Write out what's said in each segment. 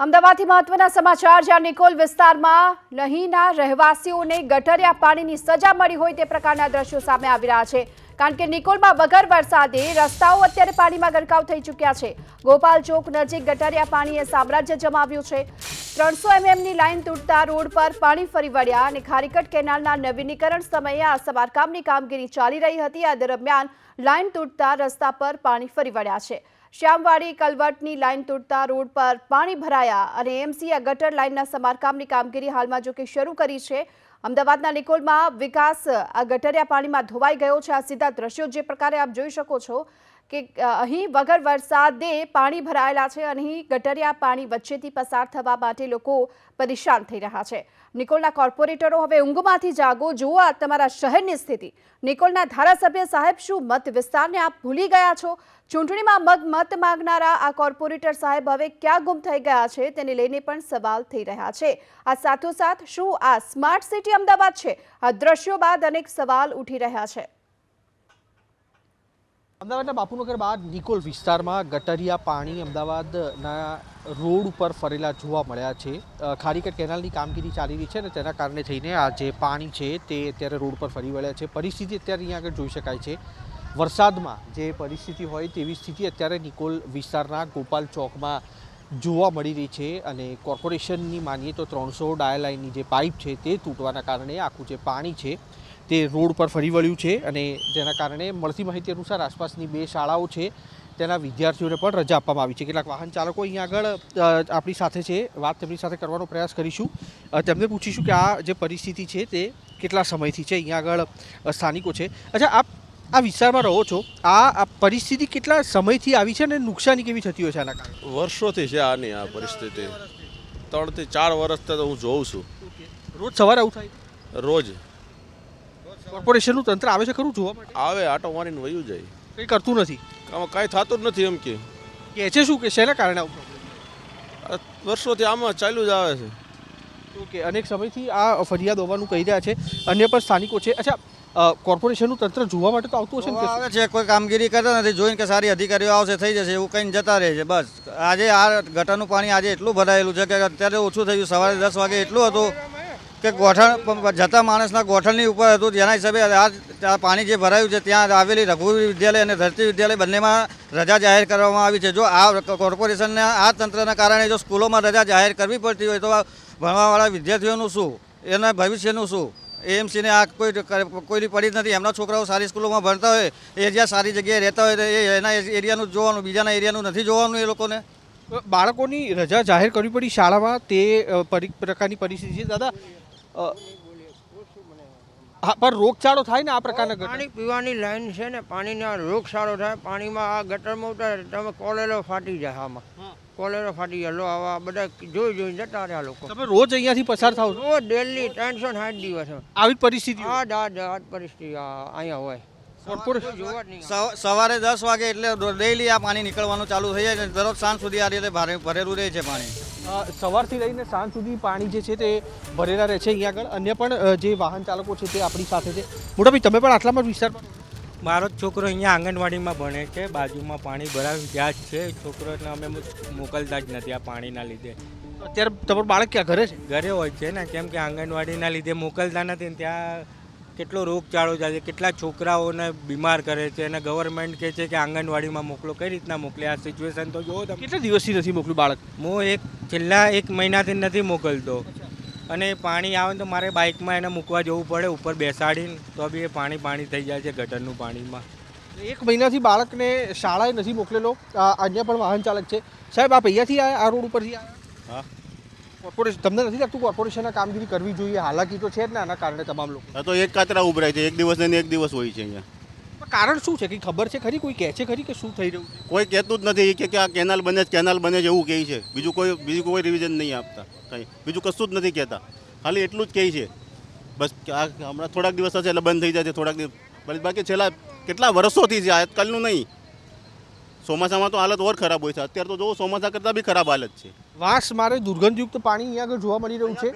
અમદાવાદથી મહત્વના સમાચાર જ્યાં નિકોલ વિસ્તારમાં નહીંના રહેવાસીઓને ગટરિયા પાણીની સજા મળી હોય તે પ્રકારના દ્રશ્યો સામે આવી રહ્યા છે. કારણ કે નિકોલમાં વગર વરસાદે રસ્તાઓ અત્યારે પાણીમાં ગરકાવ થઈ ચૂક્યા છે. ગોપાલ ચોક નજીક ગટરિયા પાણીએ સામ્રાજ્ય જમાવ્યું છે. ત્રણસો એમએમની લાઇન તૂટતા રોડ પર પાણી ફરી વળ્યા અને ખારીકટ કેનાલના નવીનીકરણ સમયે આ સમારકામની કામગીરી ચાલી રહી હતી. આ દરમિયાન લાઇન તૂટતા રસ્તા પર પાણી ફરી વળ્યા છે. શ્યામવાડી કલવટની લાઇન તૂટતા રોડ પર પાણી ભરાયા અને એમસી આ ગટર લાઇનના સમારકામની કામગીરી હાલમાં જો કે શરૂ કરી છે. અમદાવાદના નિકોલમાં વિકાસ આ ગટરિયા પાણીમાં ધોવાઈ ગયો છે. આ સીધા દ્રશ્યો જે પ્રકારે આપ જોઈ શકો છો કે અહીં વગર વરસાદે પાણી ભરાયેલા છે અને અહીં ગટરિયા પાણી વચ્ચેથી પસાર થવા માટે લોકો પરેશાન થઈ રહ્યા છે. નિકોલના કોર્પોરેટરો હવે ઊંઘમાંથી જાગો. જુઓ આ તમારા શહેરની સ્થિતિ. નિકોલના ધારાસભ્ય સાહેબ, શું મત વિસ્તારને આપ ભૂલી ગયા છો? ચૂંટણીમાં મગ મત માંગનારા આ કોર્પોરેટર સાહેબ હવે ક્યાં ગુમ થઈ ગયા છે તેને લઈને પણ સવાલ થઈ રહ્યા છે. આ સાથોસાથ શું આ સ્માર્ટ સિટી અમદાવાદ છે? આ દ્રશ્યો બાદ અનેક સવાલ ઉઠી રહ્યા છે. અમદાવાદના બાપુનગર બાદ નિકોલ વિસ્તારમાં ગટરિયા પાણી અમદાવાદના રોડ ઉપર ફરેલા જોવા મળ્યા છે. ખારીકટ કેનાલની કામગીરી ચાલી રહી છે અને તેના કારણે થઈને આ જે પાણી છે તે અત્યારે રોડ પર ફરી વળ્યા છે. પરિસ્થિતિ અત્યારે અહીંયા આગળ જોઈ શકાય છે. વરસાદમાં જે પરિસ્થિતિ હોય તેવી સ્થિતિ અત્યારે નિકોલ વિસ્તારના ગોપાલ ચોકમાં જોવા મળી રહી છે અને કોર્પોરેશનની માનીએ તો ત્રણસો ડાયલાઇનની જે પાઇપ છે તે તૂટવાના કારણે આખું જે પાણી છે તે રોડ પર ફરી વળ્યું છે અને જેના કારણે મળતી માહિતી અનુસાર આસપાસની બે શાળાઓ છે તેના વિદ્યાર્થીઓને પણ રજા આપવામાં આવી છે. કેટલાક વાહન ચાલકો અહીંયા આગળ આપણી સાથે છે વાત તેમની સાથે કરવાનો પ્રયાસ કરીશું. તેમને પૂછીશું કે આ જે પરિસ્થિતિ છે તે કેટલા સમયથી છે અહીંયા આગળ સ્થાનિકો છે. અચ્છા આપ આ વિસ્તારમાં રહો છો. આ આ પરિસ્થિતિ કેટલા સમયથી આવી છે અને નુકસાની કેવી થતી હોય છે આના કારણે? વર્ષોથી છે આની આ પરિસ્થિતિ. ત્રણથી ચાર વર્ષથી તો હું જોઉં છું. રોજ સવારે આવું થાય રોજ. કોર્પોરેશનનું તંત્ર આવે છે ખરું જોવા માટે? આવે આટો મારીને વયું જાય. કંઈ કરતું નથી? આમાં કાંઈ થતું જ નથી એમ કે. કે છે શું કે શેના કારણે આવું વર્ષોથી આમાં ચાલ્યું જ આવે છે. ઓકે અનેક સમયથી આ ફરિયાદ હોવાનું કહી રહ્યા છે. અન્ય પણ સ્થાનિકો છે. અચ્છા કોર્પોરેશનનું તંત્ર જોવા માટે તો આવતું હશે ને આવે છે. કોઈ કામગીરી કરતા નથી. જોઈને કે સારી અધિકારીઓ આવશે થઈ જશે એવું કંઈને જતા રહે છે. બસ. આજે આ ગટરનું પાણી આજે એટલું ભરાયેલું છે કે અત્યારે ઓછું થયું. સવારે દસ વાગે એટલું હતું. કે ગોઠણ જતા માણસના ગોઠણની ઉપર હતું, જેના હિસાબે આ પાણી જે ભરાયું છે, ત્યાં આવેલી રઘુવીર વિદ્યાલય અને ધરતી વિદ્યાલય બંનેમાં રજા જાહેર કરવામાં આવી છે. જો આ કોર્પોરેશનના આ તંત્રના કારણે જો સ્કૂલોમાં રજા જાહેર કરવી પડતી હોય તો ભણવાવાળા વિદ્યાર્થીઓનું શું? એના ભવિષ્યનું શું? એએમસીને આ કોઈ કોઈની પડી જ નથી. એમના છોકરાઓ સારી સ્કૂલોમાં ભણતા હોય, એ જ્યાં સારી જગ્યાએ રહેતા હોય એ એના એરિયાનું જોવાનું, બીજાના એરિયાનું નથી જોવાનું એ લોકોને? બાળકોની રજા જાહેર કરવી પડી શાળામાં તે પ્રકારની પરિસ્થિતિ છે. દાદા હા પણ રોગચાળો થાય ને આ પ્રકારના પાણી પીવાની લાઈન છે ને પાણીના રોગચાળો થાય પાણીમાં આ ગટરમાં ઉતારે તમે કોલેરો ફાટી જાય આમાં. કોલેરો ફાટી જાય. લો આવા બધા જોઈ જોઈને જતા રહ્યા લોકો. તમે રોજ અહીંયાથી પસાર થાવ છો રોજ ડેલી ત્રણસો સાઠ દિવસ. આવી પરિસ્થિતિ આ દાદ આ જ પરિસ્થિતિ અહીંયા હોય. સવારે દસ વાગે એટલે ડેલી આ પાણી નીકળવાનું ચાલુ થઈ જાય દરરોજ સાંજ સુધી આ રીતે ભારે ભરેલું રહે છે પાણી. સવારથી લઈને સાંજ સુધી પાણી જે છે તે ભરેલા રહે છે અહીંયા આગળ. અન્ય પણ જે વાહન ચાલકો છે તે આપણી સાથે છે. મોટાભાઈ તમે પણ આટલામાં જ વિસ્તારમાં મારો છોકરો અહીંયા આંગણવાડીમાં ભણે છે બાજુમાં પાણી ભરાવી ત્યાં જ છે. છોકરોને અમે મોકલતા જ નથી આ પાણીના લીધે. અત્યારે તમારું બાળક ક્યાં? ઘરે છે? ઘરે હોય છે ને કેમ કે આંગણવાડીના લીધે મોકલતા નથી ને ત્યાં કેટલો રોગચાળો જાય છે કેટલા છોકરાઓને બીમાર કરે છે અને ગવર્મેન્ટ કહે છે કે આંગણવાડીમાં મોકલો કઈ રીતના મોકલે? આ સિચ્યુએશન તો જુઓ તમે. કેટલા દિવસથી નથી મોકલ્યું બાળક? હું એક છેલ્લા એક મહિનાથી નથી મોકલતો. અને પાણી આવે ને તો મારે બાઇકમાં એને મૂકવા જવું પડે ઉપર બેસાડીને તો બી એ પાણી પાણી થઈ જાય છે ગટરનું પાણીમાં. એક મહિનાથી બાળકને શાળાએ નથી મોકલેલો અન્ય પણ વાહન ચાલક છે. સાહેબ આપ અહીંયાથી આ રોડ ઉપરથી આવ્યા હા. કોર્પોરેશન તમને નથી લાગતું કોર્પોરેશનના કામગીરી કરવી જોઈએ? હાલાકી તો છે જ ને આના કારણે તમામ લોકો. તો એક કાતરા ઉભરાય છે એક દિવસ ને એક દિવસ હોય છે અહીંયા. કારણ શું છે? કંઈ ખબર છે ખરી? કોઈ કહે છે ખરી કે શું થઈ રહ્યું છે? કોઈ કહેતું જ નથી કે કે આ કેનાલ બને જ કેનાલ બને છે એવું કહે છે. બીજું કોઈ બીજું કોઈ રિવિઝન નહીં આપતા કંઈ. બીજું કશું જ નથી કહેતા. ખાલી એટલું જ કહે છે. બસ આ હમણાં થોડાક દિવસ થશે એટલે બંધ થઈ જાય છે થોડાક દિવસ. બાકી છેલ્લા કેટલા વર્ષોથી છે? આજકાલનું નહીં. ચોમાસામાં તો હાલત ઓર ખરાબ હોય છે. અત્યારે તો જોવો ચોમાસા કરતાં બી ખરાબ હાલત છે. વાંસ મારે દુર્ગંધયુક્ત પાણી અહીંયા આગળ જોવા મળી રહ્યું છે.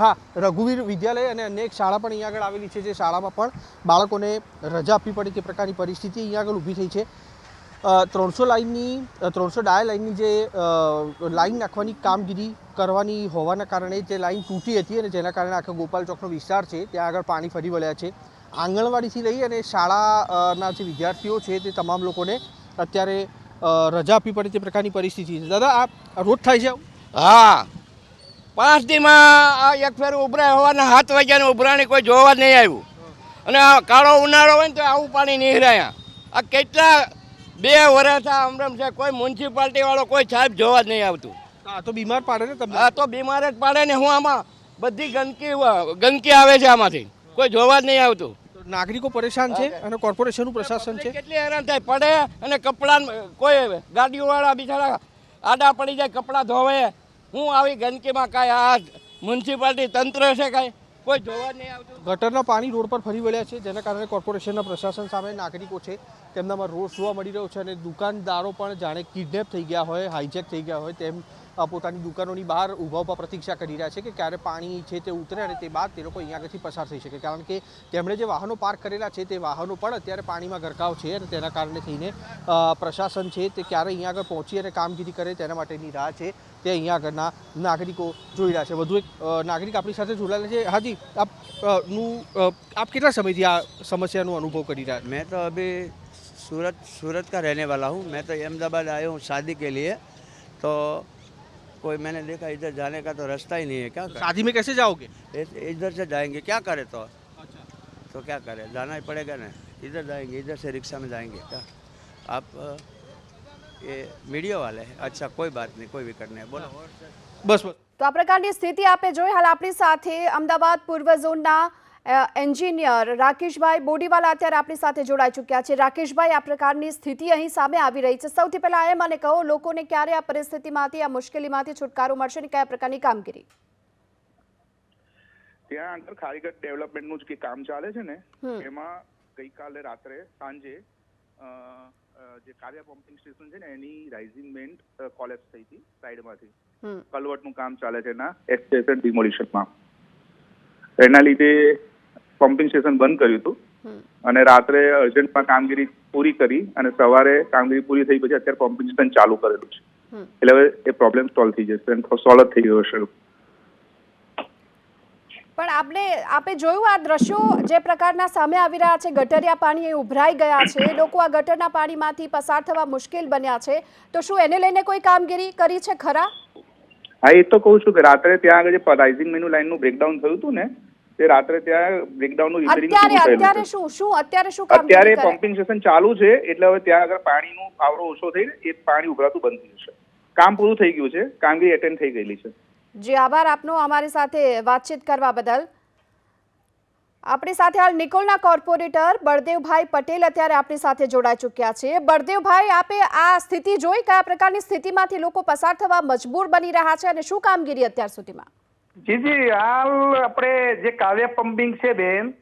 હા રઘુવીર વિદ્યાલય અને અન્ય એક શાળા પણ અહીંયા આગળ આવેલી છે જે શાળામાં પણ બાળકોને રજા આપવી પડે તે પ્રકારની પરિસ્થિતિ અહીંયા આગળ ઊભી થઈ છે. ત્રણસો લાઇનની ત્રણસો ડાય લાઇનની જે લાઇન નાખવાની કામગીરી કરવાની હોવાના કારણે તે લાઇન તૂટી હતી અને જેના કારણે આખો ગોપાલ ચોકનો વિસ્તાર છે ત્યાં આગળ પાણી ફરી વળ્યા છે. આંગણવાડીથી લઈ અને શાળાના જે વિદ્યાર્થીઓ છે તે તમામ લોકોને અત્યારે રજા આપવી પડે તે પ્રકારની પરિસ્થિતિ છે. દાદા આ રોજ થાય છે હા. પાંચ દીમાં આ એક ફેર ઉભરાય હોવાના સાત વાગ્યાની ઉભરાણી કોઈ જોવા નહીં આવ્યું. અને આ કાળો ઉનાળો હોય ને તો આવું પાણી નીકળાય આ કેટલા બે વર્ષ આ અમરમ છે કોઈ મ્યુનિસિપાલિટી વાળો કોઈ સાહેબ જોવા જ નહીં આવતું. આ તો બીમાર પાડે ને તમને? આ તો બીમાર જ પાડે ને હું આમાં બધી ગંદકી ગંદકી આવે છે આમાંથી. કોઈ જોવા જ નહીં આવતું. નાગરિકો પરેશાન છે અને કોર્પોરેશનનું પ્રશાસન છે. કેટલી હેરાન થાય? પડે અને કપડાં કોઈ ગાડીઓવાળા બિચારા આડા પડી જાય કપડાં ધોવે. હું આવી ગંદકીમાં કાંઈ આ મ્યુનિસિપાલિટી તંત્ર છે કાંઈ? કોઈ જોવા નહીં આવતું? ગટરના પાણી રોડ પર ફરી વળ્યા છે જેના કારણે કોર્પોરેશનના પ્રશાસન સામે નાગરિકો છે. તેમનામાં રોષ જોવા મળી રહ્યો છે અને દુકાનદારો પણ જાણે કિડનેપ થઈ ગયા હોય હાઈજેક થઈ ગયા હોય તેમ પોતાની દુકાનોની બહાર ઊભા ઊભા પ્રતીક્ષા કરી રહ્યા છે કે ક્યારે પાણી છે તે ઉતરે અને તે બાદ તે લોકો અહીંયા આગળથી પસાર થઈ શકે કારણ કે તેમણે જે વાહનો પાર્ક કરેલા છે તે વાહનો પણ અત્યારે પાણીમાં ગરકાવ છે અને તેના કારણે થઈને અ, પ્રશાસન છે તે ક્યારે અહીંયા આગળ પહોંચી અને કામગીરી કરે તેના માટેની રાહ છે તે અહીંયા આગળના નાગરિકો જોઈ રહ્યા છે વધુ એક અ, નાગરિક આપણી સાથે જોડાયેલા છે હાજી આપ અ, નું અ, આપ કેટલા સમયથી આ સમસ્યાનો અનુભવ કરી રહ્યા છો मैं तो अभी सूरत सूरत का रहने वाला हूँ मैं तो अहमदाबाद आया हूँ शादी के लिए तो कोई मैंने देखा इधर जाने का तो रास्ता ही नहीं है क्या करें शादी में कैसे जाओगे इस- इधर से जाएंगे क्या करें तो तो क्या करें जाना ही पड़ेगा ना इधर जाएंगे इधर से रिक्शा में जाएंगे क्या आप अ, ये मीडिया वाले हैं अच्छा कोई बात नहीं कोई विकट नहीं बोलो બસ બસ તો આ પ્રકારની સ્થિતિ આપે જોઈ હાલ આપણી સાથે અમદાવાદ પૂર્વ ઝોનના અ, એન્જિનિયર રાકેશભાઈ બોડીવાલા અત્યારે આપણી સાથે જોડાઈ ચૂક્યા છે. રાકેશભાઈ આ પ્રકારની સ્થિતિ અહીં સામે આવી રહી છે. સૌથી પહેલા એ મને કહો લોકોને ક્યારે આ પરિસ્થિતિમાંથી આ મુશ્કેલીમાંથી છુટકારો મળશે અને કયા પ્રકારની કામગીરી? ત્યાં અંદર ખારીગઢ ડેવલપમેન્ટનું જે કામ ચાલે છે ને એમાં ગઈકાલે રાત્રે સાંજે જે કાર્ય પમ્પિંગ સ્ટેશન છે ને એની રાઇઝિંગમેન્ટ કોલેપ્સ થઈ હતી સાઈડમાંથી કલવટનું કામ ચાલે છે એના એક્સટેશન ડિમોલિશનમાં એના લીધે પમ્પિંગ સ્ટેશન બંધ કર્યું હતું. અને રાત્રે અર્જન્ટમાં કામગીરી પૂરી કરી અને સવારે કામગીરી પૂરી થઈ પછી અત્યારે પમ્પિંગ સ્ટેશન ચાલુ કરેલું છે. એટલે હવે એ પ્રોબ્લેમ સોલ્વ થઈ જશે સોલ્વ થઈ ગયો હશે. પણ આપણે આપે જોયું આ દ્રશ્યો જે પ્રકારના સામે આવી રહ્યા છે ગટરિયા પાણી એ ઉભરાઈ ગયા છે લોકો આ ગટરના પાણીમાંથી પસાર થવા મુશ્કેલ બન્યા છે. તો શું એને લઈને કોઈ કામગીરી કરી છે ખરા? હા એ તો કહું છું કે રાત્રે ત્યાં આગળ જે રાઇઝિંગ મેનુ લાઈનનું બ્રેકડાઉન થયું હતું ને તે રાત્રે ત્યાં બ્રેકડાઉનનું રિપેરિંગ અત્યારે અત્યારે શું શું અત્યારે શું અત્યારે પમ્પિંગ સ્ટેશન ચાલુ છે એટલે હવે ત્યાં આગળ પાણીનું પાવરો ઓછો થઈને એ પાણી ઉભરાતું બંધ થઈ જશે કામ પૂરું થઈ ગયું છે કામગીરી એટેન્ડ થઈ ગયેલી છે. જી આભાર આપનો અમારી સાથે વાતચીત કરવા બદલ. આપણી સાથે હાલ નિકોલના કોર્પોરેટર બળદેવભાઈ પટેલ અત્યારે આપણી સાથે જોડાઈ ચૂક્યા છે. બળદેવભાઈ આપે આ સ્થિતિ જોઈ? કયા પ્રકારની સ્થિતિમાંથી લોકો પસાર થવા મજબૂર બની રહ્યા છે અને શું કામગીરી અત્યાર સુધીમાં? જી હાલ આપણે જે કાવ્ય પમ્પિંગ છે બેન,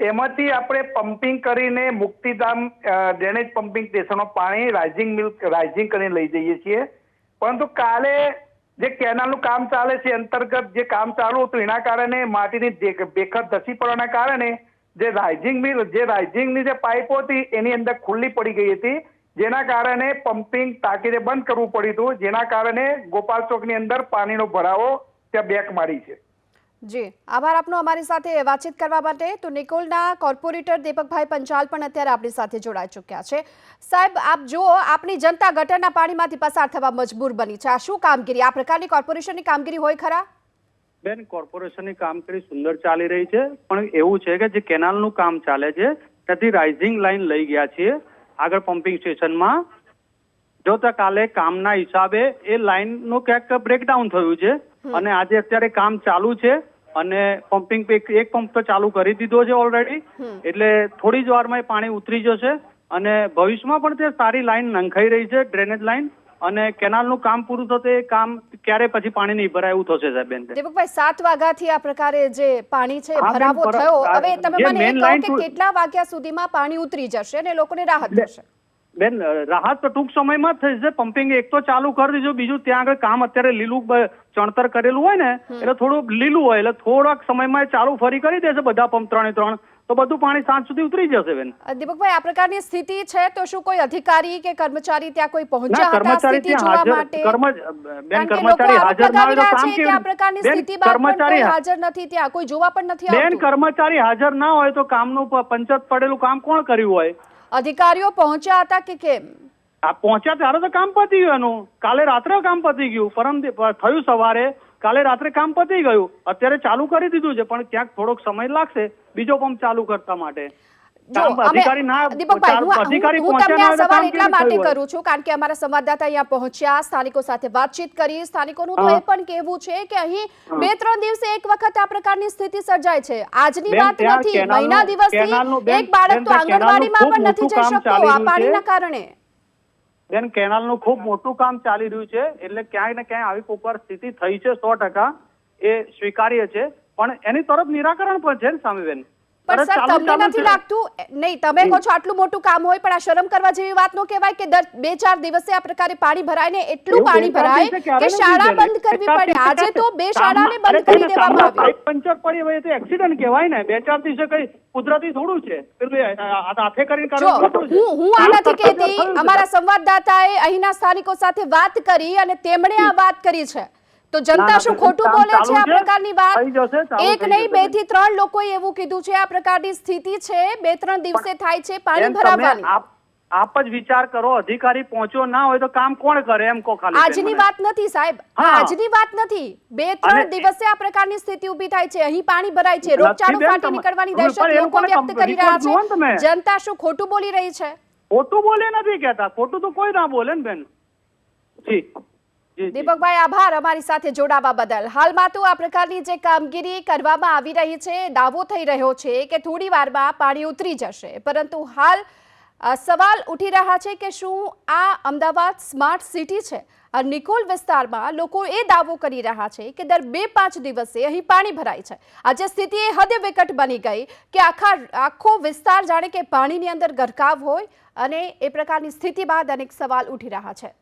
એમાંથી આપણે પમ્પિંગ કરીને મુક્તિધામ ડ્રેનેજ પમ્પિંગ સ્ટેશનો પાણી રાઇઝિંગ મિલ્ક રાઇઝિંગ કરીને લઈ જઈએ છીએ. પરંતુ કાલે જે કેનાલનું કામ ચાલે છે અંતર્ગત જે કામ ચાલુ હતું, એના કારણે માટીની બેખર ધસી પડવાના કારણે જે રાઇઝિંગ મિલ જે રાઇઝિંગની જે પાઇપો હતી, એની અંદર ખુલ્લી પડી ગઈ હતી. જેના કારણે પમ્પિંગ તાકીદે બંધ કરવું પડ્યું હતું. જેના કારણે ગોપાલ ચોકની અંદર પાણીનો ભરાવો ત્યાં બેક મારી છે. જી આભાર આપનો અમારી સાથે વાતચીત કરવા માટે. તો નિકોલના કોર્પોરેટર દીપકભાઈ પંચાલ પણ અત્યારે આપણી સાથે જોડાઈ ચૂક્યા છે. સાહેબ આપ જુઓ આપની જનતા ગટરના પાણીમાંથી પસાર થવા મજબૂર બની છે. આ શું કામગીરી? આ પ્રકારની કોર્પોરેશનની કામગીરી હોય ખરા? બેન કોર્પોરેશનની કામગીરી સુંદર ચાલી રહી છે. પણ એવું છે કે જે કેનાલનું કામ ચાલે છે ત્યાંથી રાઇઝિંગ લાઇન લઈ ગયા છીએ. આગળ પમ્પિંગ સ્ટેશનમાં જો કાલે કામના હિસાબે એ લાઇનનું ક્યાંક બ્રેકડાઉન થયું છે. અને આજે અત્યારે કામ ચાલુ છે અને પમ્પિંગ એક પંપ તો ચાલુ કરી દીધો છે ઓલરેડી એટલે થોડી જ વારમાં એ પાણી ઉતરી જશે અને ભવિષ્યમાં પણ તે સારી લાઈન નંખાઈ રહી છે ડ્રેનેજ લાઈન. અને કેનાલનું કામ પૂરું થશે એ કામ ક્યારે પછી પાણી નહીં ભરાય એવું થશે સાહેબ બેન? દીપકભાઈ સાત વાગ્યાથી આ પ્રકારે જે પાણી છે ભરાવો થયો. હવે તમે મને કહો કે કેટલા વાગ્યા સુધીમાં પાણી ઉતરી જશે અને લોકોને રાહત થશે? બેન રાહત તો ટૂંક સમયમાં જ થઈ જશે. પમ્પિંગ એક તો ચાલુ કરી દીધું બીજું ત્યાં આગળ કામ અત્યારે લીલું ચણતર કરેલું હોય ને એટલે થોડું લીલું હોય. એટલે થોડાક સમયમાં એ ચાલુ ફરી કરી દેશે બધા પંપ ત્રણે ત્રણ. તો બધું પાણી સાંજ સુધી ઉતરી જશે બેન. દીપકભાઈ આ પ્રકારની સ્થિતિ છે તો શું કોઈ અધિકારી કે કર્મચારી ત્યાં કોઈ પહોંચ્યા હતા કર્મચારી સ્થિતિ ત્યાં જોવા માટે? બેન કર્મચારી હાજર ના હોય તો કામ છે કે આ પ્રકારની સ્થિતિ કર્મચારી હાજર નથી ત્યાં કોઈ જોવા પણ નથી બેન કર્મચારી હાજર ના હોય તો કામનું પંચત પડેલું કામ કોણ કર્યું હોય? અધિકારીઓ પહોંચ્યા હતા કે કેમ? આ પહોંચ્યા ત્યારે તો કામ પતી ગયું એનું. કાલે રાત્રે કામ પતી ગયું. પરમ થયું સવારે. કાલે રાત્રે કામ પતી ગયું. અત્યારે ચાલુ કરી દીધું છે, પણ ક્યાંક થોડોક સમય લાગશે બીજો પંપ ચાલુ કરતા માટે. ના બેન, ખૂબ મોટું કામ ચાલી રહ્યું છે. એટલે ક્યાંય ને ક્યાંય આવી ઉપર સ્થિતિ થઈ છે સો ટકા એ સ્વીકાર્ય છે. પણ એની તરફ નિરાકરણ પણ છે ને સામે બેન. પણ સર તમને નથી લાગતું? નહીં તમે કહો છો આટલું મોટું કામ હોય પણ આ શરમ કરવા જેવી વાત નો કહેવાય કે દર બે ચાર દિવસે આ પ્રકારે પાણી ભરાય ને એટલું પાણી ભરાય કે શાળા બંધ કરવી પડે. આજે તો બે શાળાને બંધ કરી દેવામાં આવી. પાઇપ પંચર પડી હોય તો એક્સિડન્ટ કહેવાય ને. બે ચાર દિવસે કઈ કુદરતી થોડું છે. હાથે કરીને છે. હું હું આ નથી કહેતી અમારા સંવાદદાતાએ અહીંના સ્થાનિકો સાથે વાત કરી અને તેમણે આ વાત કરી છે. તો જનતા શું ખોટું બોલે છે આ પ્રકારની વાત? એક નહીં બેથી ત્રણ લોકોએ એવું કીધું છે આ પ્રકારની સ્થિતિ છે. બે ત્રણ દિવસે થાય છે પાણી ભરાવાની. આપ જ વિચાર કરો અધિકારી પહોંચ્યો ના હોય તો કામ કોણ કરે એમ કો ખાલી આજની વાત નથી સાહેબ. આજની વાત નથી. બે ત્રણ દિવસે આ પ્રકારની સ્થિતિ ઊભી થાય છે. અહીં પાણી ભરાય છે. રોગચાળો ફાટી નીકળવાની દહેશત લોકો વ્યક્ત કરી રહ્યા. છે. જનતા શું ખોટું બોલી રહી છે? ખોટું બોલે નથી કહેતા. ખોટું તો કોઈ ના બોલે ને બેન. જી. દીપકભાઈ, આભાર અમારી સાથે જોડાવા બદલ. હાલમાં તો આ પ્રકારની જે કામગીરી કરવામાં આવી રહી છે, દાવો થઈ રહ્યો છે કે થોડી વારમાં પાણી ઉતરી જશે. પરંતુ હાલ સવાલ ઉઠી રહ્યા છે કે શું આ અમદાવાદ સ્માર્ટ સિટી છે? આ નિકોલ વિસ્તારમાં લોકો એ દાવો કરી રહ્યા છે કે દર બે પાંચ દિવસે અહીં પાણી ભરાય છે. આજે સ્થિતિ એ હદે વિકટ બની ગઈ કે આખા, આખો વિસ્તાર જાણે કે પાણીની અંદર ગરકાવ હોય અને એ પ્રકારની સ્થિતિ બાદ અનેક સવાલ ઉઠી રહ્યા છે.